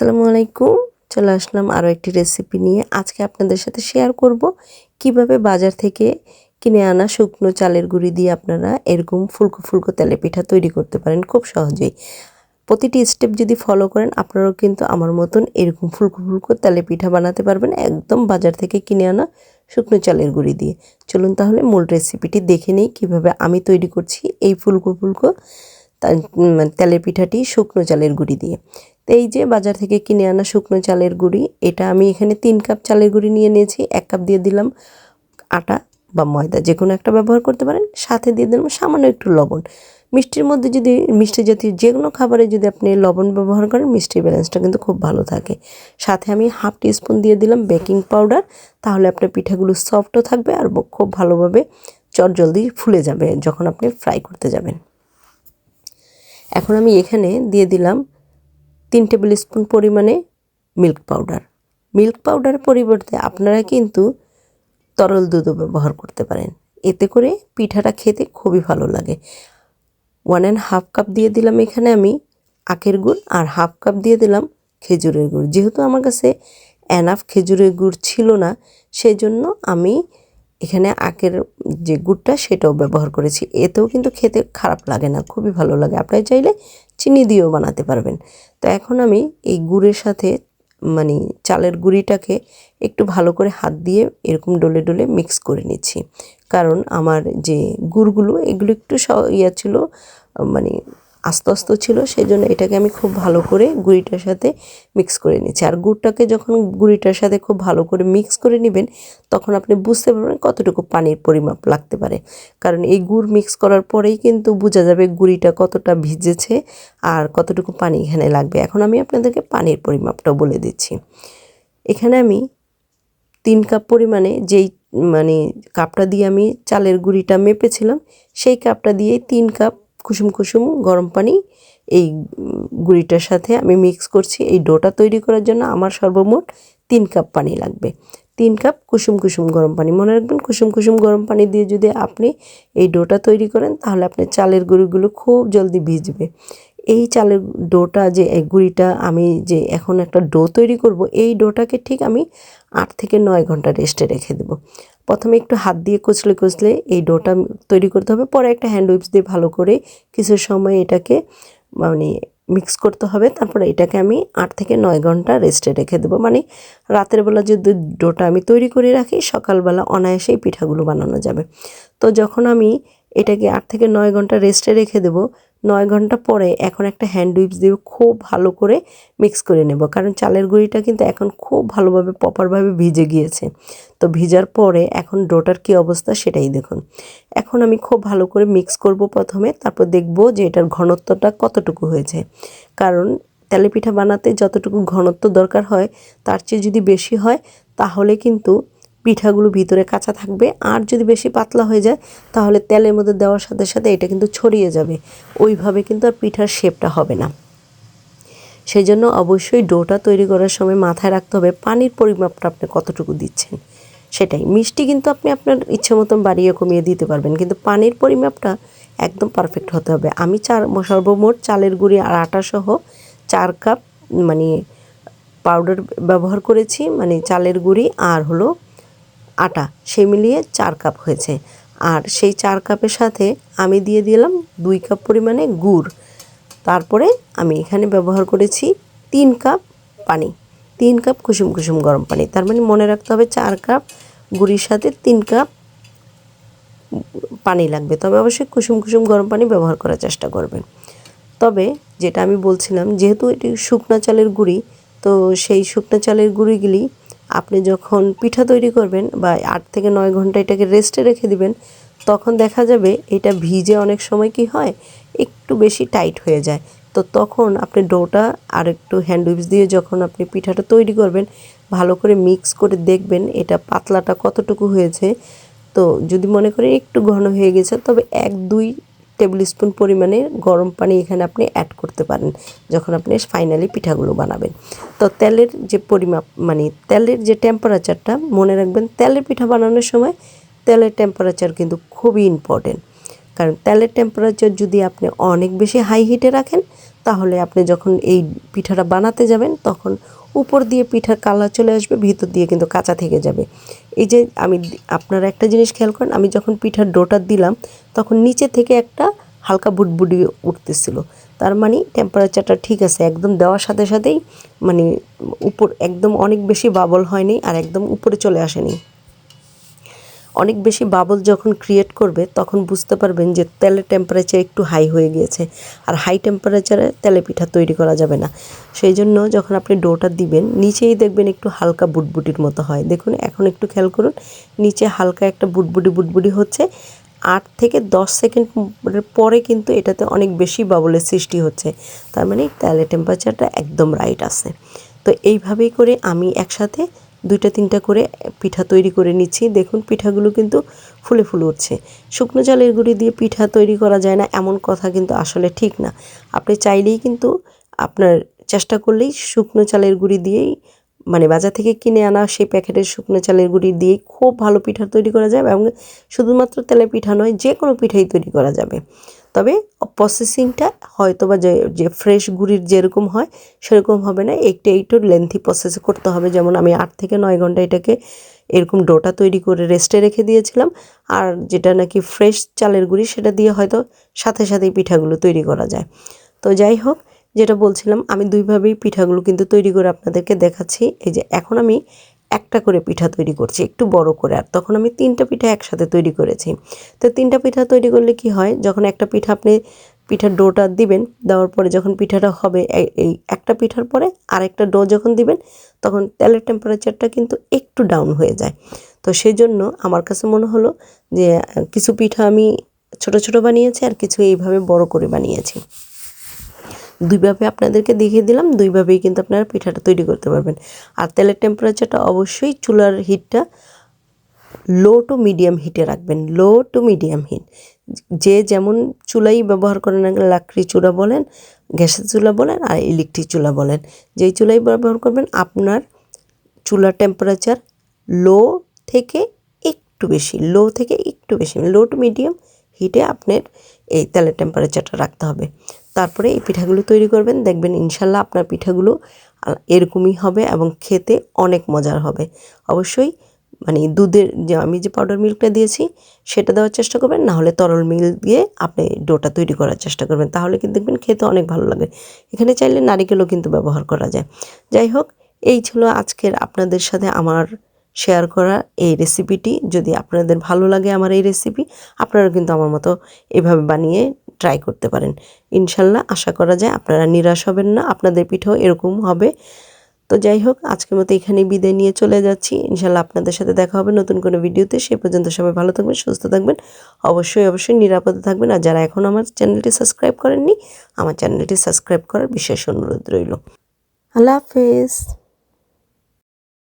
আসসালামু আলাইকুম। চলে আসলাম আরও একটি রেসিপি নিয়ে। আজকে আপনাদের সাথে শেয়ার করব কীভাবে বাজার থেকে কিনে আনা শুকনো চালের গুঁড়ি দিয়ে আপনারা এরকম ফুলকো ফুলকো তেলে পিঠা তৈরি করতে পারেন খুব সহজেই। প্রতিটি স্টেপ যদি ফলো করেন, আপনারাও কিন্তু আমার মতন এরকম ফুলকো ফুলকো তেলে পিঠা বানাতে পারবেন একদম বাজার থেকে কিনে আনা শুকনো চালের গুঁড়ি দিয়ে। চলুন তাহলে মূল রেসিপিটি দেখে নিই কীভাবে আমি তৈরি করছি এই ফুলকো ফুলকো তেলের পিঠাটি শুকনো চালের গুঁড়ি দিয়ে। তো এই যে বাজার থেকে কিনে আনা শুকনো চালের গুঁড়ি, এটা আমি এখানে তিন কাপ চালের গুঁড়ি নিয়ে নিয়েছি। এক কাপ দিয়ে দিলাম আটা বা ময়দা যে কোনো একটা ব্যবহার করতে পারেন। সাথে দিয়ে দিলাম সামান্য একটু লবণ। মিষ্টির মধ্যে যদি, মিষ্টি জাতীয় যে কোনো খাবারে যদি আপনি লবণ ব্যবহার করেন, মিষ্টির ব্যালেন্সটা কিন্তু খুব ভালো থাকে। সাথে আমি হাফ টিস্পুন দিয়ে দিলাম বেকিং পাউডার তাহলে আপনার পিঠাগুলো সফটও থাকবে আর খুব ভালোভাবে চট জলদি ফুলে যাবে যখন আপনি ফ্রাই করতে যাবেন। এখন আমি এখানে দিয়ে দিলাম তিন টেবিল স্পুন পরিমাণে মিল্ক পাউডার। মিল্ক পাউডার পরিবর্তে আপনারা কিন্তু তরল দুধও ব্যবহার করতে পারেন। এতে করে পিঠাটা খেতে খুবই ভালো লাগে। ওয়ান অ্যান্ড হাফ কাপ দিয়ে দিলাম এখানে আমি আখের গুড় আর হাফ কাপ দিয়ে দিলাম খেজুরের গুড়। যেহেতু আমার কাছে অ্যানাফ খেজুরের গুড় ছিল না সেই জন্য আমি এখানে আখের যে গুড়টা সেটাও ব্যবহার করেছি। এতেও কিন্তু খেতে খারাপ লাগে না, খুবই ভালো লাগে। আপনারা চাইলে চিনি দিয়েও বানাতে পারবেন। তো এখন আমি এই গুড়ের সাথে মানে চালের গুঁড়িটাকে একটু ভালো করে হাত দিয়ে এরকম ডলে ডলে মিক্স করে নিচ্ছি। কারণ আমার যে গুড়গুলো, এগুলো একটু ইয়া ছিল মানে আস্তে আস্তে ছিল সেই জন্য এটাকে আমি খুব ভালো করে গুঁড়িটার সাথে মিক্স করে নিচ্ছি আর গুড়টাকে যখন গুঁড়িটার সাথে খুব ভালো করে মিক্স করে নেবেন, তখন আপনি বুঝতে পারবেন কতটুকু পানির পরিমাপ লাগতে পারে। কারণ এই গুড় মিক্স করার পরেই কিন্তু বোঝা যাবে গুঁড়িটা কতটা ভিজেছে আর কতটুকু পানি এখানে লাগবে। এখন আমি আপনাদেরকে পানির পরিমাপটা বলে দিচ্ছি। এখানে আমি তিন কাপ পরিমাণে যেই মানে কাপটা দিয়ে আমি চালের গুঁড়িটা মেপেছিলাম, সেই কাপটা দিয়ে তিন কাপ কুসুম কুসুম, গরম পানি, এই গুঁড়িটার সাথে আমি মিক্স করছি। এই ডোটা তৈরি করার জন্য আমার সর্বমোট তিন কাপ পানি লাগবে। তিন কাপ কুসুম কুসুম গরম পানি। মনে রাখবেন, কুসুম কুসুম গরম পানি দিয়ে যদি আপনি এই ডোটা তৈরি করেন, তাহলে আপনার চালের গুঁড়িগুলো খুব জলদি ভিজবে। এই চালের ডোটা যে গুঁড়িটা আমি যে এখন একটা ডো তৈরি করব, এই ডোটাকে ঠিক আমি আট থেকে নয় ঘণ্টা রেস্টে রেখে দেবো। প্রথমে একটু হাত দিয়ে কচলে কচলে এই ডোটা তৈরি করতে হবে, পরে একটা হ্যান্ড উইপস দিয়ে ভালো করে কিছু সময় এটাকে মানে মিক্স করতে হবে, তারপরে এটাকে আমি আট থেকে নয় ঘণ্টা রেস্টে রেখে দেবো। মানে রাতের বেলা যদি ডোটা আমি তৈরি করে রাখি, সকালবেলা অনায়াসেই পিঠাগুলো বানানো যাবে। তো যখন আমি এটাকে আট থেকে নয় ঘণ্টা রেস্টে রেখে দেবো নয় ঘণ্টা পরে এখন একটা হ্যান্ড উইপস দিয়ে খুব ভালো করে মিক্স করে নেব। কারণ চালের গুঁড়িটা কিন্তু এখন খুব ভালোভাবে প্রপারভাবে ভিজে গিয়েছে। তো ভিজার পরে এখন ডোটার কি অবস্থা সেটাই দেখুন। এখন আমি খুব ভালো করে মিক্স করব প্রথমে, তারপর দেখব যে এটার ঘনত্বটা কতটুকু হয়েছে। কারণ তেলেপিঠা বানাতে যতটুকু ঘনত্ব দরকার হয়, তার চেয়ে যদি বেশি হয়, তাহলে কিন্তু পিঠাগুলো ভিতরে কাঁচা থাকবে। আর যদি বেশি পাতলা হয়ে যায়, তাহলে তেলের মধ্যে দেওয়ার সাথে সাথে এটা কিন্তু ছড়িয়ে যাবে। ওইভাবে কিন্তু আর পিঠার শেপটা হবে না। সেই জন্য অবশ্যই ডোটা তৈরি করার সময় মাথায় রাখতে হবে, পানির পরিমাপটা আপনি কতটুকু দিচ্ছেন। সেটাই। মিষ্টি কিন্তু আপনি আপনার ইচ্ছে মতন বাড়িয়ে কমিয়ে দিতে পারবেন, কিন্তু পানির পরিমাপটা একদম পারফেক্ট হতে হবে। আমি চার, সর্বমোট চালের গুঁড়ি আর আটা সহ চার কাপ মানে পাউডার ব্যবহার করেছি মানে চালের গুঁড়ি আর হলো আটা, সে মিলিয়ে চার কাপ হয়েছে। আর সেই চার কাপের সাথে আমি দিয়ে দিলাম দুই কাপ পরিমাণে গুড়। তারপরে আমি এখানে ব্যবহার করেছি তিন কাপ পানি, তিন কাপ কুসুম কুসুম গরম পানি। তার মানে মনে রাখতে হবে চার কাপ গুড়ির সাথে তিন কাপ পানি লাগবে। তবে অবশ্যই কুসুম কুসুম গরম পানি ব্যবহার করার চেষ্টা করবেন। তবে যেটা আমি বলছিলাম, যেহেতু এটি শুকনো চালের গুঁড়ি, তো সেই শুকনো চালের গুঁড়িগুলি আপনি যখন পিঠা তৈরি করবেন বা আট থেকে নয় ঘণ্টা এটাকে রেস্টে রেখে দিবেন, তখন দেখা যাবে এটা ভিজে অনেক সময় কি হয়, একটু বেশি টাইট হয়ে যায়। তো তখন আপনি ডোটা আর একটু হ্যান্ড উইপস দিয়ে যখন আপনি পিঠাটা তৈরি করবেন, ভালো করে মিক্স করে দেখবেন এটা পাতলাটা কতটুকু হয়েছে। তো যদি মনে করেন একটু ঘন হয়ে গেছে, তবে এক, দুই টেবিল স্পুন পরিমাণে গরম পানি এখানে আপনি অ্যাড করতে পারেন যখন আপনি ফাইনালি পিঠাগুলো বানাবেন। তো তেলের যে পরিমাপ মানে তেলের যে টেম্পারেচারটা মনে রাখবেন তেলের পিঠা বানানোর সময় তেলের টেম্পারেচার কিন্তু খুবই ইম্পর্টেন্ট কারণ তেলের টেম্পারেচার যদি আপনি অনেক বেশি হাই হিটে রাখেন, তাহলে আপনি যখন এই পিঠাটা বানাতে যাবেন, তখন উপর দিয়ে পিঠার কালার চলে আসবে, ভিতর দিয়ে কিন্তু কাঁচা থেকে যাবে। এই যে আমি আপনারা একটা জিনিস খেয়াল করেন, আমি যখন পিঠার ডোটা দিলাম, তখন নিচে থেকে একটা হালকা বুটবুটি উঠতেছিল। তার মানে টেম্পারেচারটা ঠিক আছে, একদম দেওয়ার সাথে সাথেই মানে উপর, একদম অনেক বেশি বাবল হয়নি আর একদম উপরে চলে আসেনি। অনেক বেশি বাবল যখন ক্রিয়েট করবে, তখন বুঝতে পারবেন যে তেলের টেম্পারেচার একটু হাই হয়ে গিয়েছে। আর হাই টেম্পারেচারে তেলে পিঠা তৈরি করা যাবে না। সেই জন্য যখন আপনি ডোটা দিবেন, নিচেই দেখবেন একটু হালকা বুটবুটির মতো হয়। দেখুন, এখন একটু খেয়াল করুন, নিচে হালকা একটা বুটবুটি বুটবুটি হচ্ছে। আট থেকে দশ সেকেন্ড পরে কিন্তু এটাতে অনেক বেশি বাবলের সৃষ্টি হচ্ছে। তার মানে তেলের টেম্পারেচারটা একদম রাইট আছে। তো এইভাবেই করে আমি একসাথে দুইটা, তিনটা করে পিঠা তৈরি করে নিচ্ছি। দেখুন, পিঠাগুলো কিন্তু ফুলে ফুলে উঠছে। শুকনো চালের গুঁড়ি দিয়ে পিঠা তৈরি করা যায় না, এমন কথা কিন্তু আসলে ঠিক না। আপনি চাইলেই কিন্তু আপনার চেষ্টা করলেই শুকনো চালের গুঁড়ি দিয়েই মানে বাজার থেকে কিনে আনা সেই প্যাকেটের শুকনো চালের গুঁড়ি দিয়েই খুব ভালো পিঠা তৈরি করা যাবে এবং শুধুমাত্র তেলে পিঠা নয় যে কোনো পিঠাই তৈরি করা যাবে। তবে প্রসেসিংটা হয়তো বা যে যে ফ্রেশ গুড়ির যেরকম হয়, সেরকম হবে না। একটু একটু লেন্থি প্রসেস করতে হবে। যেমন আমি আট থেকে নয় ঘণ্টা এটাকে এরকম ডোটা তৈরি করে রেস্টে রেখে দিয়েছিলাম। আর যেটা নাকি ফ্রেশ চালের গুঁড়ি, সেটা দিয়ে হয়তো সাথে সাথেই পিঠাগুলো তৈরি করা যায়। তো যাই হোক, যেটা বলছিলাম, আমি দুইভাবেই পিঠাগুলো কিন্তু তৈরি করে আপনাদেরকে দেখাচ্ছি। এই যে, এখন আমি একটা করে পিঠা তৈরি করছি, একটু বড় করে। আর তখন আমি তিনটা পিঠা একসাথে তৈরি করেছি। তো তিনটা পিঠা তৈরি করলে কি হয়, যখন একটা পিঠা আপনি পিঠার ডোটা দিবেন, দেওয়ার পরে যখন পিঠাটা হবে, এই একটা পিঠার পরে আরেকটা ডো যখন দিবেন, তখন তেলের টেম্পারেচারটা কিন্তু একটু ডাউন হয়ে যায়। তো সেই জন্য আমার কাছে মনে হলো যে কিছু পিঠা আমি ছোট ছোট বানিয়েছি আর কিছু এইভাবে বড় করে বানিয়েছি। দুইভাবে আপনাদেরকে দেখিয়ে দিলাম, দুইভাবেই কিন্তু আপনারা পিঠাটা তৈরি করতে পারবেন। আর তেলের টেম্পারেচারটা অবশ্যই চুলার হিটটা লো টু মিডিয়াম হিটে রাখবেন লো টু মিডিয়াম হিট যে যেমন চুলাই ব্যবহার করেন লাকড়ি চুলা বলেন, গ্যাসের চুলা বলেন, আর ইলেকট্রিক চুলা বলেন, যেই চুলাই ব্যবহার করবেন, আপনার চুলার টেম্পারেচার লো থেকে একটু বেশি লো থেকে একটু বেশি লো টু মিডিয়াম হিটে আপনার এই তেলের টেম্পারেচারটা রাখতে হবে। তারপরে এই পিঠাগুলো তৈরি করবেন। দেখবেন ইনশাল্লাহ আপনার পিঠাগুলো এরকমই হবে এবং খেতে অনেক মজার হবে। অবশ্যই মানে দুধের যে আমি যে পাউডার মিল্কটা দিয়েছি, সেটা দেওয়ার চেষ্টা করবেন, না হলে তরল মিল্ক দিয়ে আপনি ডোটা তৈরি করার চেষ্টা করবেন। তাহলে কিন্তু দেখবেন খেতে অনেক ভালো লাগে। এখানে চাইলে নারিকেলও কিন্তু ব্যবহার করা যায়। যাই হোক, এই ছিল আজকের আপনাদের সাথে আমার শেয়ার করা এই রেসিপিটি যদি আপনাদের ভালো লাগে আমার এই রেসিপি আপনারা কিন্তু আমার মতো এভাবে বানিয়ে ট্রাই করতে পারেন। ইনশাল্লাহ আশা করা যায় আপনারা নিরাশ হবেন না, আপনাদের পিঠাও এরকম হবে। তো যাই হোক, আজকের মতো এখানেই বিদায় নিয়ে চলে যাচ্ছি। ইনশাল্লাহ আপনাদের সাথে দেখা হবে নতুন কোনো ভিডিওতে। সে পর্যন্ত সবাই ভালো থাকবেন, সুস্থ থাকবেন। অবশ্যই অবশ্যই নিরাপদে থাকবেন। আর যারা এখন আমার চ্যানেলটি সাবস্ক্রাইব করেননি, আমার চ্যানেলটি সাবস্ক্রাইব করার বিশেষ অনুরোধ রইল। আল্লাহ হাফেজ।